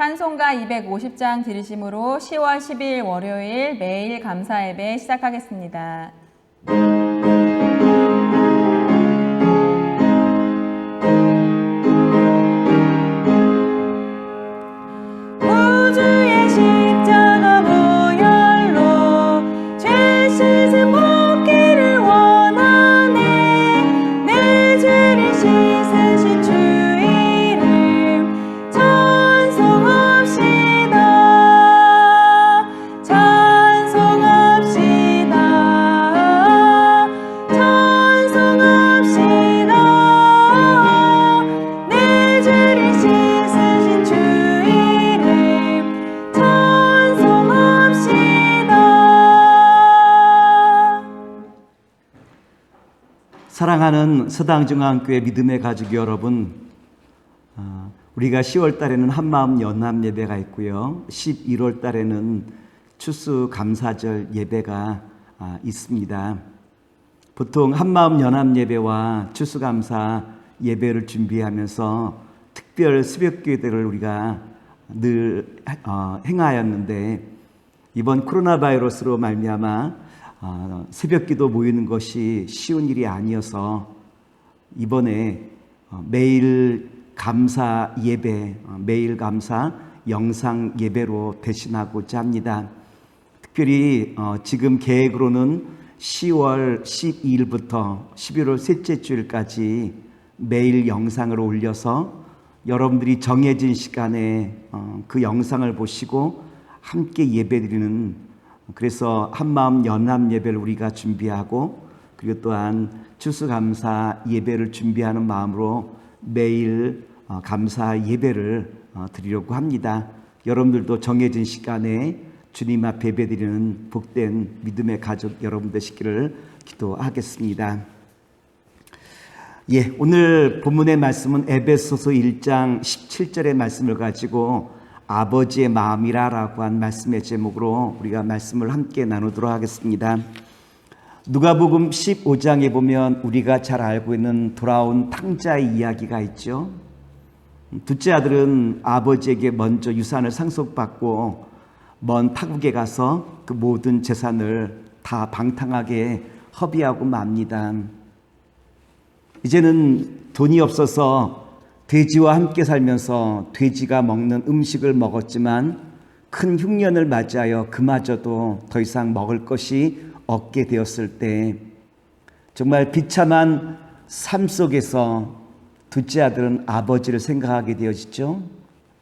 찬송가 250장 들으심으로 10월 10일 월요일 매일 감사 예배 시작하겠습니다. 사랑하는 서당중앙교회 믿음의 가족 여러분, 아, 우리가 10월 달에는 한마음 연합 예배가 있고요. 11월 달에는 추수 감사절 예배가 아, 있습니다. 보통 한마음 연합 예배와 추수 감사 예배를 준비하면서 특별 새벽 기도를 우리가 늘 어, 행하였는데 이번 코로나 바이러스로 말미암아 어, 새벽 기도 모이는 것이 쉬운 일이 아니어서 이번에 어, 매일 감사 예배, 어, 매일 감사 영상 예배로 대신하고자 합니다. 특별히 어, 지금 계획으로는 10월 12일부터 11월 셋째 주일까지 매일 영상을 올려서 여러분들이 정해진 시간에 어, 그 영상을 보시고 함께 예배드리는 그래서 한마음 연합 예배를 우리가 준비하고 그리고 또한 추수감사 예배를 준비하는 마음으로 매일 어, 감사 예배를 어, 드리려고 합니다. 여러분들도 정해진 시간에 주님 앞에 예배드리는 복된 믿음의 가족 여러분 되시기를 기도하겠습니다. 예, 오늘 본문의 말씀은 에베소서 1장 17절의 말씀을 가지고 아버지의 마음이라라고 한 말씀의 제목으로 우리가 말씀을 함께 나누도록 하겠습니다. 누가복음 15장에 보면 우리가 잘 알고 있는 돌아온 탕자의 이야기가 있죠. 둘째 아들은 아버지에게 먼저 유산을 상속받고 먼 타국에 가서 그 모든 재산을 다 방탕하게 허비하고 맙니다. 이제는 돈이 없어서 돼지와 함께 살면서 돼지가 먹는 음식을 먹었지만 큰 흉년을 맞이하여 그마저도 더 이상 먹을 것이 없게 되었을 때 정말 비참한 삶 속에서 둘째 아들은 아버지를 생각하게 되어지죠.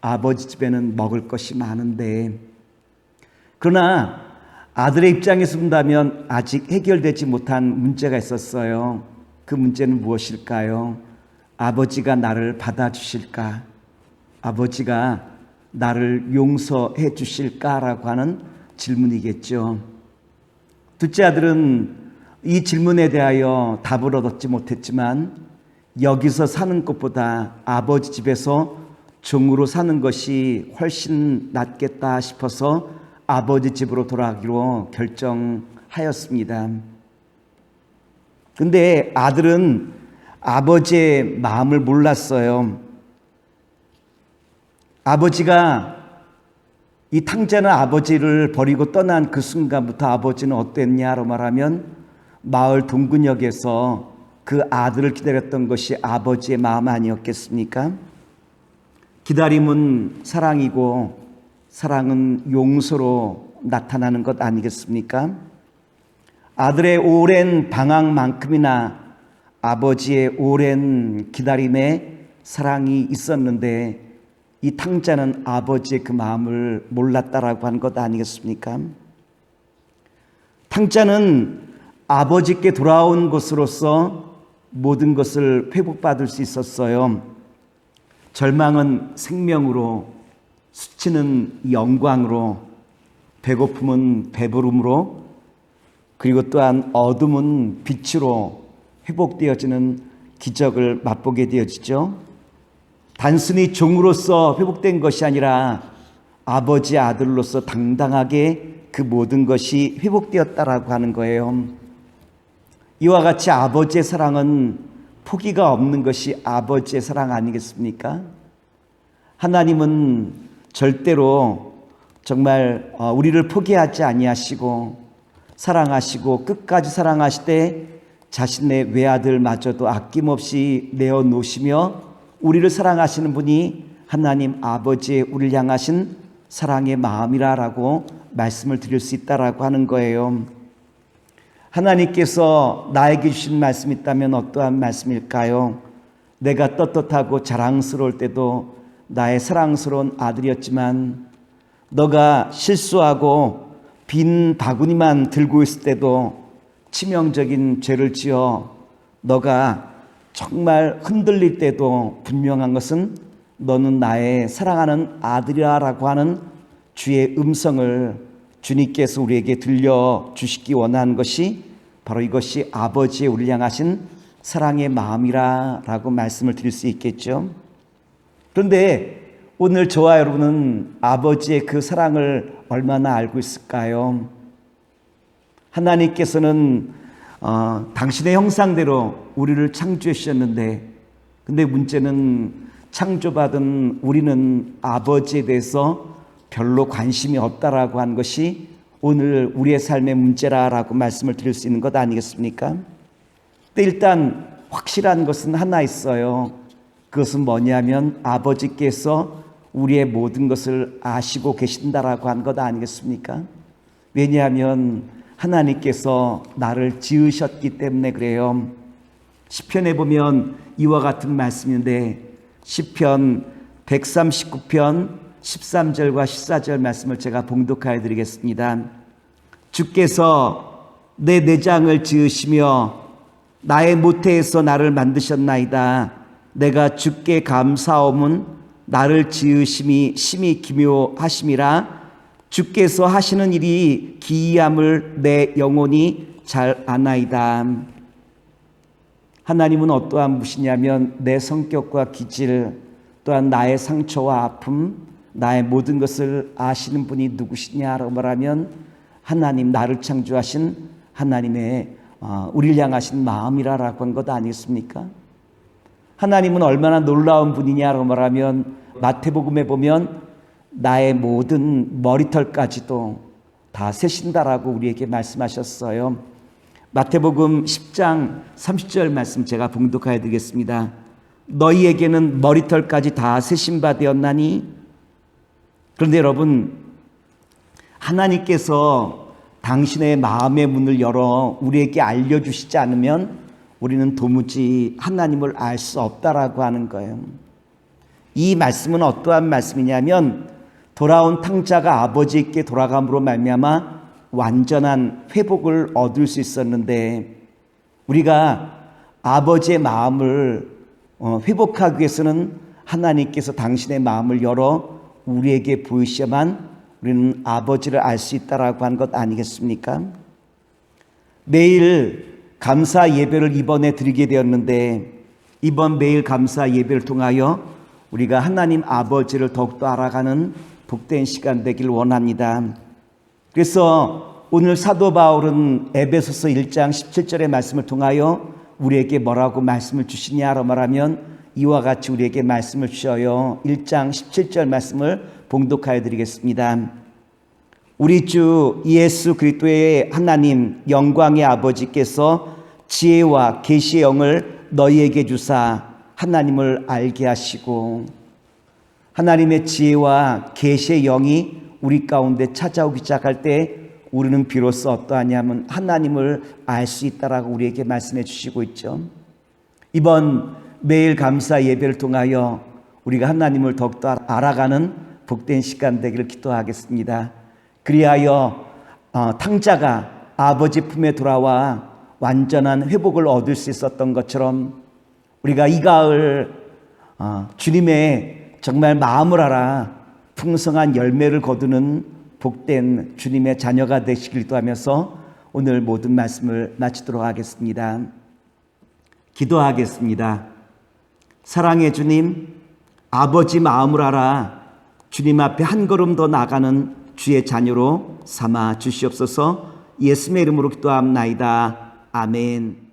아버지 집에는 먹을 것이 많은데 그러나 아들의 입장에서 본다면 아직 해결되지 못한 문제가 있었어요. 그 문제는 무엇일까요? 아버지가 나를 받아주실까? 아버지가 나를 용서해 주실까라고 하는 질문이겠죠. 둘째 아들은 이 질문에 대하여 답을 얻지 못했지만 여기서 사는 것보다 아버지 집에서 종으로 사는 것이 훨씬 낫겠다 싶어서 아버지 집으로 돌아가기로 결정하였습니다. 근데 아들은 아버지의 마음을 몰랐어요. 아버지가 이 탕자는 아버지를 버리고 떠난 그 순간부터 아버지는 어땠냐로 말하면 마을 동근역에서 그 아들을 기다렸던 것이 아버지의 마음 아니었겠습니까? 기다림은 사랑이고 사랑은 용서로 나타나는 것 아니겠습니까? 아들의 오랜 방황만큼이나 아버지의 오랜 기다림에 사랑이 있었는데 이 탕자는 아버지의 그 마음을 몰랐다라고 한 것 아니겠습니까? 탕자는 아버지께 돌아온 것으로서 모든 것을 회복받을 수 있었어요. 절망은 생명으로, 수치는 영광으로, 배고픔은 배부름으로, 그리고 또한 어둠은 빛으로 회복되어지는 기적을 맛보게 되어지죠. 단순히 종으로서 회복된 것이 아니라 아버지 아들로서 당당하게 그 모든 것이 회복되었다라고 하는 거예요. 이와 같이 아버지의 사랑은 포기가 없는 것이 아버지의 사랑 아니겠습니까? 하나님은 절대로 정말 어, 우리를 포기하지 아니하시고 사랑하시고 끝까지 사랑하시되 자신의 외아들마저도 아낌없이 내어 놓으시며 우리를 사랑하시는 분이 하나님 아버지의 우리를 향하신 사랑의 마음이라라고 말씀을 드릴 수 있다라고 하는 거예요. 하나님께서 나에게 주신 말씀이 있다면 어떠한 말씀일까요? 내가 떳떳하고 자랑스러울 때도 나의 사랑스러운 아들이었지만 너가 실수하고 빈 바구니만 들고 있을 때도 치명적인 죄를 지어 너가 정말 흔들릴 때도 분명한 것은 너는 나의 사랑하는 아들이라고 하는 주의 음성을 주님께서 우리에게 들려 주시기 원하는 것이 바로 이것이 아버지의 우리를 향하신 사랑의 마음이라라고 말씀을 드릴 수 있겠죠. 그런데 오늘 저와 여러분은 아버지의 그 사랑을 얼마나 알고 있을까요? 하나님께서는 어, 당신의 형상대로 우리를 창조해 주셨는데, 근데 문제는 창조받은 우리는 아버지에 대해서 별로 관심이 없다라고 한 것이 오늘 우리의 삶의 문제라라고 말씀을 드릴 수 있는 것 아니겠습니까? 근데 일단 확실한 것은 하나 있어요. 그것은 뭐냐면 아버지께서 우리의 모든 것을 아시고 계신다라고 한 것 아니겠습니까? 왜냐하면 하나님께서 나를 지으셨기 때문에 그래요. 시편에 보면 이와 같은 말씀인데 시편 139편 13절과 14절 말씀을 제가 봉독하여 드리겠습니다. 주께서 내 내장을 지으시며 나의 모태에서 나를 만드셨나이다. 내가 주께 감사함은 나를 지으심이 심히 기묘하심이라 주께서 하시는 일이 기이함을 내 영혼이 잘 아나이다. 하나님은 어떠한 분이냐면 내 성격과 기질 또한 나의 상처와 아픔 나의 모든 것을 아시는 분이 누구시냐라고 말하면 하나님 나를 창조하신 하나님의 어, 우리를 향하신 마음이라라고 한 것 아니겠습니까? 하나님은 얼마나 놀라운 분이냐라고 말하면 마태복음에 보면 나의 모든 머리털까지도 다 세신다라고 우리에게 말씀하셨어요. 마태복음 10장 30절 말씀 제가 봉독하여 드리겠습니다. 너희에게는 머리털까지 다 세신 바 되었나니 그런데 여러분 하나님께서 당신의 마음의 문을 열어 우리에게 알려 주시지 않으면 우리는 도무지 하나님을 알 수 없다라고 하는 거예요. 이 말씀은 어떠한 말씀이냐면 돌아온 탕자가 아버지께 돌아감으로 말미암아 완전한 회복을 얻을 수 있었는데 우리가 아버지의 마음을 어, 회복하기 위해서는 하나님께서 당신의 마음을 열어 우리에게 보이셔야만 우리는 아버지를 알 수 있다라고 한 것 아니겠습니까? 매일 감사 예배를 이번에 드리게 되었는데 이번 매일 감사 예배를 통하여 우리가 하나님 아버지를 더욱더 알아가는 복된 시간 되길 원합니다. 그래서 오늘 사도 바울은 에베소서 1장 17절의 말씀을 통하여 우리에게 뭐라고 말씀을 주시냐로 말하면 이와 같이 우리에게 말씀을 주셔요. 1장 17절 말씀을 봉독하여 드리겠습니다. 우리 주 예수 그리스도의 하나님 영광의 아버지께서 지혜와 계시의 영을 너희에게 주사 하나님을 알게 하시고 하나님의 지혜와 계시의 영이 우리 가운데 찾아오기 시작할 때 우리는 비로소 어떠하냐면 하나님을 알 수 있다라고 우리에게 말씀해 주시고 있죠. 이번 매일 감사 예배를 통하여 우리가 하나님을 더욱더 알아가는 복된 시간 되기를 기도하겠습니다. 그리하여 어, 탕자가 아버지 품에 돌아와 완전한 회복을 얻을 수 있었던 것처럼 우리가 이 가을 어, 주님의 정말 마음을 알아 풍성한 열매를 거두는 복된 주님의 자녀가 되시길 기도하면서 오늘 모든 말씀을 마치도록 하겠습니다. 기도하겠습니다. 사랑의 주님, 아버지 마음을 알아 주님 앞에 한 걸음 더 나가는 주의 자녀로 삼아 주시옵소서 예수의 이름으로 기도합나이다. 아멘.